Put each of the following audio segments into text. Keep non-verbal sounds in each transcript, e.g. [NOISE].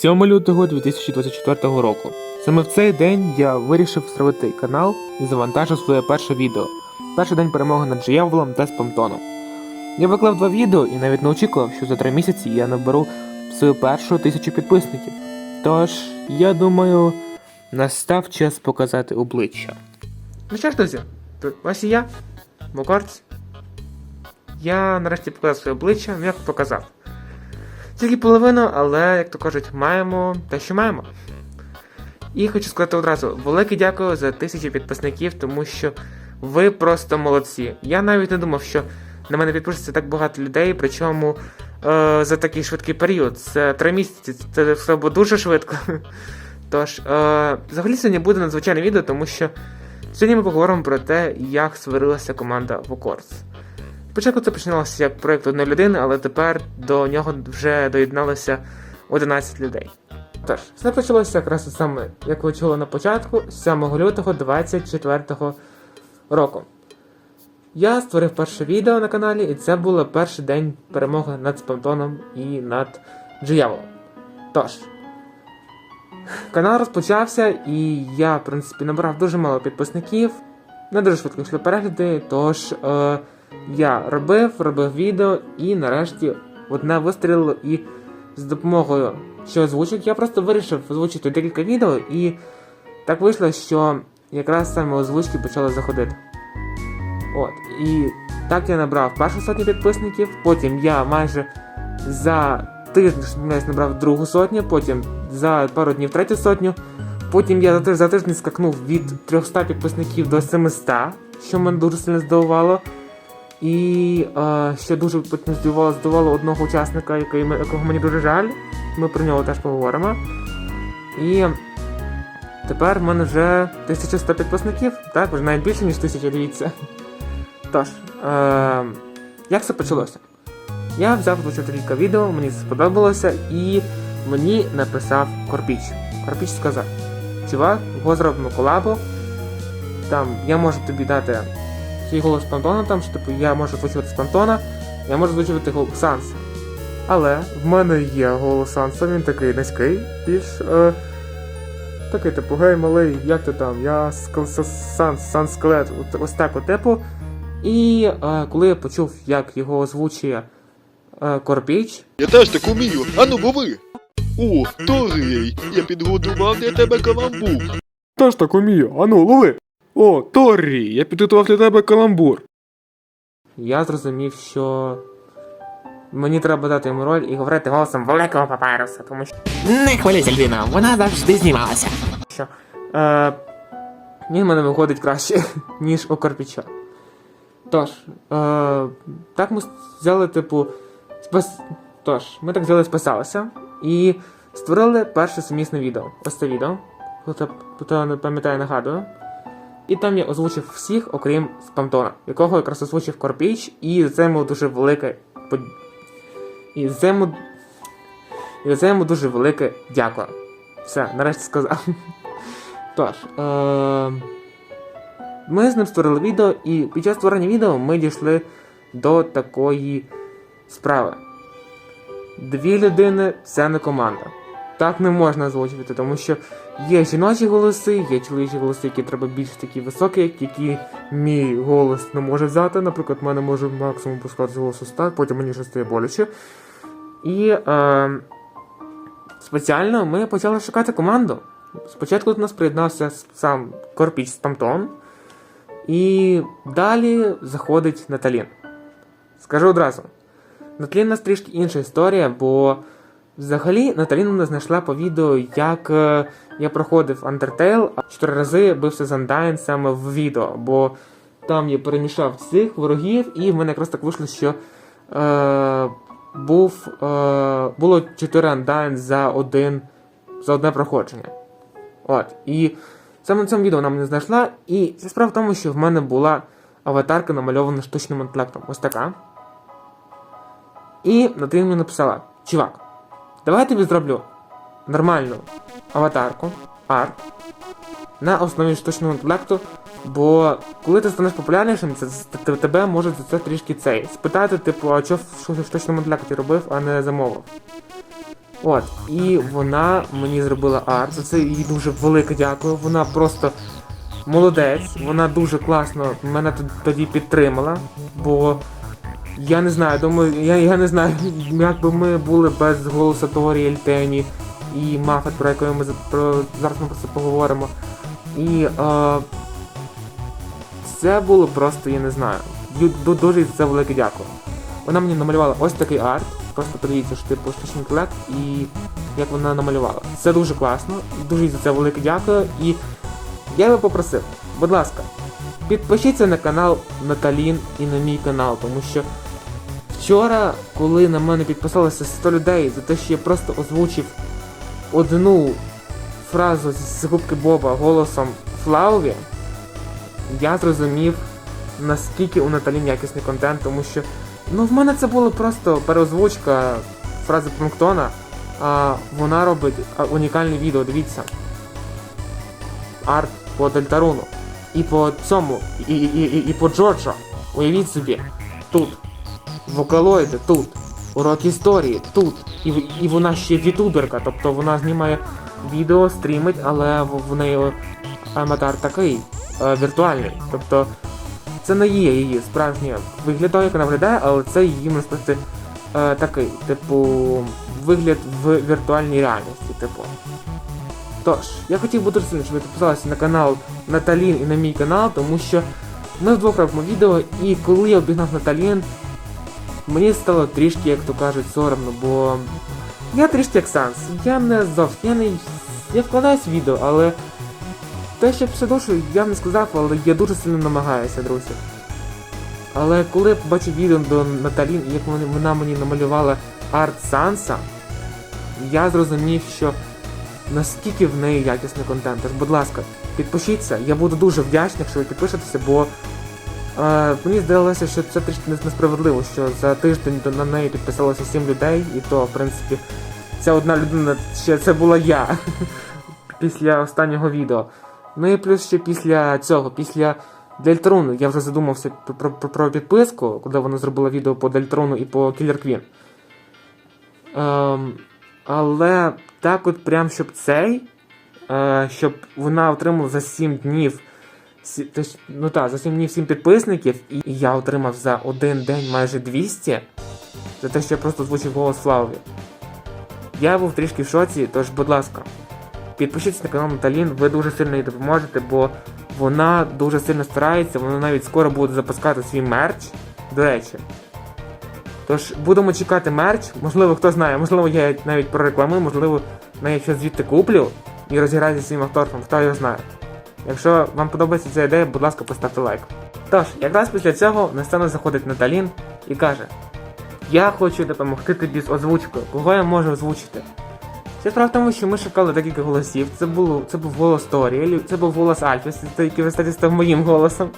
7 лютого 2024 року. Саме в цей день я вирішив зробити канал і завантажив своє перше відео. Перший день перемоги над Джияволом та Спамтоном. Я виклав два відео і навіть не очікував, що за три місяці я наберу свою першу тисячу підписників. Тож, я думаю, настав час показати обличчя. Ну що ж, друзі, тут ось і я, Мукорць. Я нарешті показав своє обличчя, ну як показав. Тільки половину, але, як то кажуть, маємо те, що маємо. І хочу сказати одразу: велике дякую за тисячу підписників, тому що ви просто молодці. Я навіть не думав, що на мене підпишеться так багато людей, причому е, за такий швидкий період. Це три місяці, це все було дуже швидко. [LAUGHS] Тож, е, взагалі сьогодні буде надзвичайне відео, тому що сьогодні ми поговоримо про те, як створилася команда Вокорс. Спочатку це починалося як проєкт одної людини, але тепер до нього вже доєдналося 11 людей. Тож, все почалося якраз саме, як ви чули на початку, 7 лютого 24 року. Я створив перше відео на каналі, і це було перший день перемоги над Спамтоном і над Джияволом. Тож, канал розпочався, і я, в принципі, набрав дуже мало підписників, не дуже швидко йшли перегляди, тож е, я робив, робив відео, і нарешті одне вистрілило, і з допомогою що озвучок, я просто вирішив озвучити декілька відео, і так вийшло, що якраз саме озвучки почали заходити. От, і так я набрав першу сотню підписників, потім я майже за тиждень набрав другу сотню, потім за пару днів третю сотню. Потім я за тиждень скакнув від 300 підписників до 700, що мене дуже сильно здивувало. І е, ще дуже здивувало, здивувало одного учасника, який, ме- якого мені дуже жаль. Ми про нього теж поговоримо. І тепер в мене вже 1100 підписників, так, вже навіть більше, ніж 1000, дивіться. Тож, е, як це почалося? Я взяв кілька відео, мені сподобалося, і мені написав Корпіч. Корпіч сказав: Чувак, го зробимо колабу. Там я можу тобі дати свій голос Пантона, там, що типу я можу озвучувати Спантона, я можу озвучувати голос Санса. Але в мене є голос Санса, він такий низький, більш. Е, такий типу, гей, малий, як ти там? Я Санс, Санс Скелет, ось так от типу. І е, коли я почув, як його озвучує е, Корпіч, Я теж так умію. Ану, лови. О, Торій, я підготував для тебе каламбур. Теж так умію, ану, лови! О, Торрі, я підготував для тебе каламбур. Я зрозумів, що мені треба дати йому роль і говорити голосом великого папаруса, тому що Не хвилюйся, Альбіна, вона завжди знімалася. що е, він мене виходить краще, [LAUGHS] ніж у Карпіча. Тож, е, так ми взяли, типу, спис... Тож, ми так взяли списалися і створили перше сумісне відео. Ось це відео. Хто не пам'ятає, нагадую. І там я озвучив всіх, окрім Спамтона, якого якраз озвучив Корпіч, і за це йому дуже велике. под- І за це йому. І за це йому дуже велике дякую. Все, нарешті сказав. [LAUGHS] Тож, е- ми з ним створили відео, і під час створення відео ми дійшли до такої справи. Дві людини це не команда. Так не можна озвучувати, тому що є жіночі голоси, є чоловічі голоси, які треба більш такі високі, які мій голос не може взяти. Наприклад, в мене може максимум пускати голос ось так, потім мені вже стає боляче. І е, спеціально ми почали шукати команду. Спочатку до нас приєднався сам Корпіч Спамтон, і далі заходить Наталін. Скажу одразу: Наталін у нас трішки інша історія, бо взагалі Наталін мене знайшла по відео, як е, я проходив Undertale, а чотири рази бився з Undyne саме в відео, бо там я перемішав всіх ворогів, і в мене якраз так вийшло, що е, був, е, було 4 Undyne за, один, за одне проходження. От. І саме на цьому відео вона мене знайшла. І це справа в тому, що в мене була аватарка намальована штучним інтелектом. Ось така. І Наталія мені написала: Чувак, давай я тобі зроблю нормальну аватарку, арт, на основі штучного інтелекту. Бо коли ти станеш популярнішим, це, це- те- тебе можуть за це трішки цей. Спитати, типу, а що в штучному інтелекті робив, а не замовив. От, і вона мені зробила арт. За це їй дуже велике дякую. Вона просто молодець, вона дуже класно мене тоді підтримала, бо я не знаю, думаю, я, я не знаю, [LAUGHS] як би ми були без голосу Торі, Ельтені і Мафет, про яку ми про, зараз ми про це поговоримо. І е, це було просто, я не знаю. Дуже за це велике дякую. Вона мені намалювала ось такий арт. Просто подивіться, що типу штучний інтелект і як вона намалювала. Це дуже класно, дуже за це велике дякую. І я би попросив, будь ласка, підпишіться на канал Наталін і на мій канал, тому що вчора, коли на мене підписалося 100 людей за те, що я просто озвучив одну фразу з губки Боба голосом Флауві, я зрозумів, наскільки у Наталін якісний контент, тому що ну в мене це було просто переозвучка фрази Планктона, а вона робить унікальне відео, дивіться. Арт по Дельтаруну. І по цьому, і, і, і, і по Джорджа. Уявіть собі, тут. Вокалоїди тут. Урок історії тут. І, і вона ще вітуберка, тобто вона знімає відео, стрімить, але в, неї аватар такий е, віртуальний. Тобто це не є її справжнє вигляд, того, як вона виглядає, але це її можна сказати е, такий, типу, вигляд в віртуальній реальності, типу. Тож, я хотів би дуже сильно, щоб ви підписалися на канал Наталін і на мій канал, тому що ми вдвох робимо відео, і коли я обігнав Наталін, мені стало трішки, як то кажуть, соромно, бо я трішки як Санс. Я не зовсім, я не. Я вкладаюсь в відео, але те, що все душу, я не сказав, але я дуже сильно намагаюся, друзі. Але коли я побачив відео до Наталін, як вона мені намалювала арт Санса, я зрозумів, що наскільки в неї якісний контент. Тож, будь ласка, підпишіться. Я буду дуже вдячний, якщо ви підпишетеся, бо е, мені здалося, що це трішки несправедливо, що за тиждень до на неї підписалося 7 людей, і то, в принципі, ця одна людина ще це була я [LAUGHS] після останнього відео. Ну і плюс ще після цього, після Дельтрону, я вже задумався про, про, про- підписку, коли вона зробила відео по Дельтрону і по Killer Queen. Ем, але так от прям щоб цей, е, щоб вона отримала за 7 днів. Ну за 7 днів 7 підписників, і я отримав за один день майже 200 за те, що я просто озвучив голос Славі. Я був трішки в шоці, тож, будь ласка, підпишіться на канал Наталін, ви дуже сильно їй допоможете, бо вона дуже сильно старається, вона навіть скоро буде запускати свій мерч. До речі. Тож будемо чекати мерч. Можливо, хто знає, можливо, я навіть прорекламую, можливо, навіть щось звідти куплю і розіграю зі своїм авторством, хто його знає. Якщо вам подобається ця ідея, будь ласка, поставте лайк. Тож, якраз після цього на сцену заходить Наталін і каже: Я хочу допомогти тобі з озвучкою, кого я можу озвучити. Це справа в тому, що ми шукали декілька голосів. Це було це був голос Торі, це був голос Альфіс, який кстати, став моїм голосом.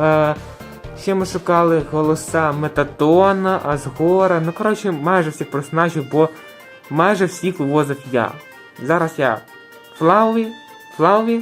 Е, ще ми шукали голоса Метатона, Азгора, ну коротше, майже всіх персонажів, бо майже всіх вивозив я. Зараз я Флауві, Флауві,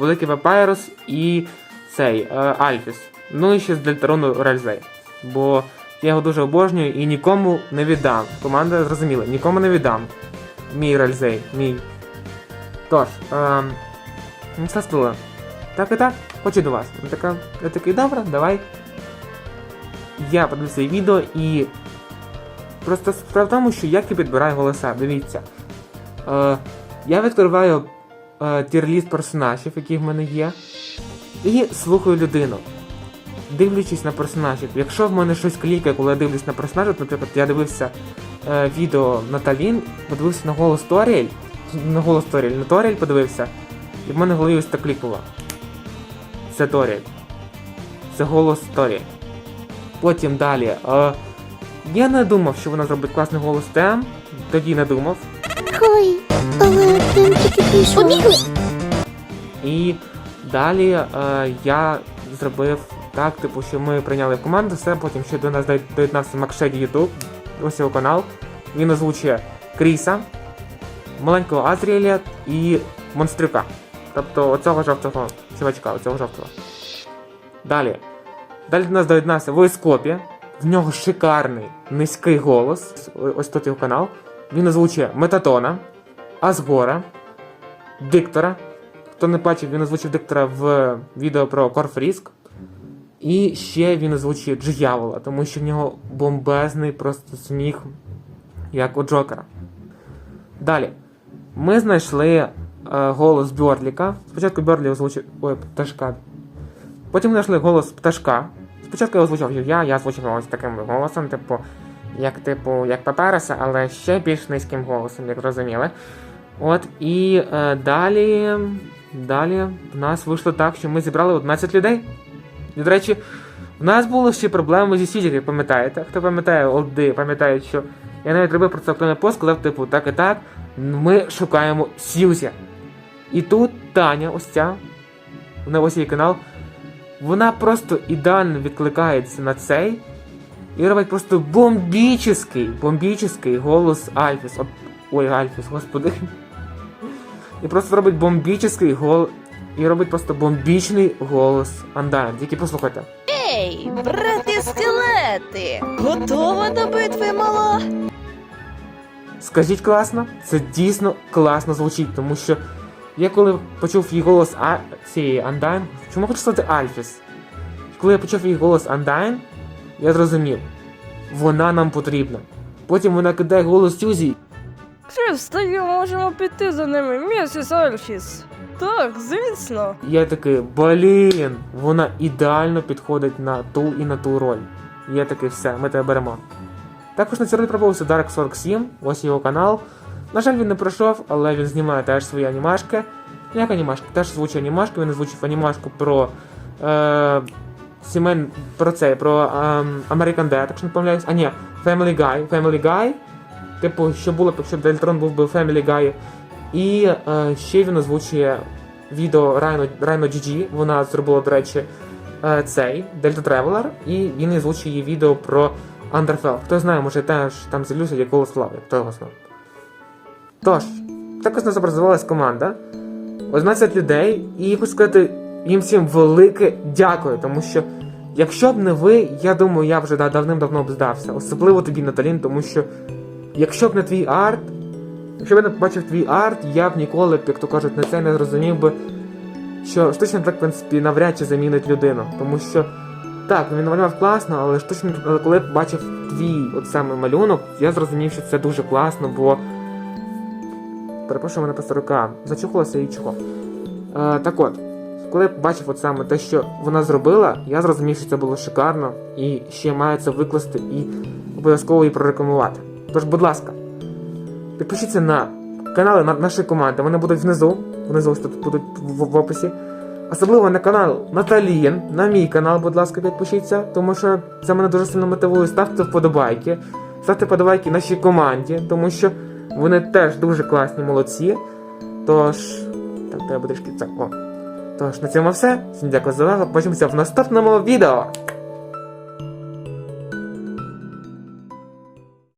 Великий Папайрус і цей е, Альфіс. Ну і ще з Дельтарону Рельзей. Бо я його дуже обожнюю і нікому не віддам. Команда зрозуміла, нікому не віддам. Мій Рельзей, мій. Тож, ем, ну, все стало. Так і так, хочу до вас. Я така, я такий, добре, давай. Я подивився відео і. Просто справа в тому, що як я підбираю голоса, дивіться. Е, я відкриваю е, тір-ліст персонажів, які в мене є, і слухаю людину. Дивлячись на персонажів. Якщо в мене щось клікає, коли я дивлюсь на персонажів, наприклад, я дивився е, відео Наталін, подивився на голос Торіель, на голос Торіель, на Торіель подивився, і в мене голові ось так клікнуло. Це Торіель. Це голос Торіель. Потім далі. Е, я не думав, що вона зробить класний голос Тем, тоді не думав. Пішов. І далі е, я зробив так, типу, що ми прийняли команду все, потім ще до нас доєднався Макшеді Ютуб, ось його канал. Він озвучує Кріса, маленького Азріеля і Монстрюка. Тобто оцього жовтого чувачка, оцього жовтого. Далі. Далі до нас доєднався Войскопі. В нього шикарний низький голос. Ось тут його канал. він озвучує Метатона, Асгора, Диктора. Хто не бачив, він озвучив диктора в відео про Корфріск. І ще він озвучує Джиявола, тому що в нього бомбезний просто сміх, як у Джокера. Далі. Ми знайшли е, голос Бьорліка. Спочатку Бьорлі озвучив. Ой, пташка. Потім знайшли голос пташка. Спочатку я озвучив я, я озвучив ось таким голосом, типу, як типу, як папараса, але ще більш низьким голосом, як зрозуміли. От і е, далі. Далі в нас вийшло так, що ми зібрали 11 людей. І, до речі, в нас були ще проблеми зі Сідіки, пам'ятаєте? Хто пам'ятає, олди, пам'ятають, що я навіть робив про це окремий пост, сказав, типу, так і так, ми шукаємо Сьюзі. І тут Таня, ось ця, на ось її канал, вона просто ідеально відкликається на цей і робить просто бомбічний, бомбічний голос Альфіс. От, ой, Альфіс, господи. І просто робить бомбічний голос. І робить просто бомбічний голос Андайн. Тільки послухайте. Ей, брати скелети! Готова до битви, мала? Скажіть класно, це дійсно класно звучить, тому що я коли почув її голос а... цієї Андайн, чому хочу сказати Альфіс? Коли я почув її голос Андайн, я зрозумів, вона нам потрібна. Потім вона кидає голос Сюзі, Чи встаю, можемо піти за ними, місіс Альфіс? Так, звісно. я такий, блін, вона ідеально підходить на ту і на ту роль. Я такий, все, ми тебе беремо. Також на цій ролі пробувався Dark 47, ось його канал. На жаль, він не пройшов, але він знімає теж свої анімашки. Як анімашки? Теж звучить анімашки, він озвучив анімашку про. Е, сімен, про це, про е, American Dad, якщо не помиляюсь. А ні, Family Guy. Family Guy. Типу, що було б, якщо б Дельтрон був би Family Guy. І е, ще він озвучує відео Rhino, Rhino GG. Вона зробила, до речі, е, цей Delta Traveler, і він озвучує її відео про Underfell. Хто знає, може теж там зілюся, як голос слави, хто його знає. Тож, також нас образувалась команда. 11 людей, і хочу сказати їм всім велике дякую, тому що якщо б не ви, я думаю, я вже давним-давно б здався. Особливо тобі, Наталін, тому що якщо б не твій арт, якщо б я не побачив твій арт, я б ніколи б, як то кажуть, на це не зрозумів би, що штучний інтелект, в принципі, навряд чи замінить людину. Тому що так, він намалював класно, але штучний але коли я побачив твій от саме малюнок, я зрозумів, що це дуже класно, бо. Перепрошую, мене просто рука зачухалася і чого. Е, так от, коли я бачив от саме те, що вона зробила, я зрозумів, що це було шикарно, і ще маю це викласти і обов'язково її прорекламувати. Тож, будь ласка, підпишіться на канали нашої команди, вони будуть внизу, внизу тут будуть в, в описі. Особливо на канал Наталієн, на мій канал, будь ласка, підпишіться, тому що це мене дуже сильно мотивує. Ставте вподобайки, ставте вподобайки нашій команді, тому що вони теж дуже класні молодці. Тож, так, треба трішки це. О. Тож, на цьому все. Всім дякую за увагу. Побачимося в наступному відео.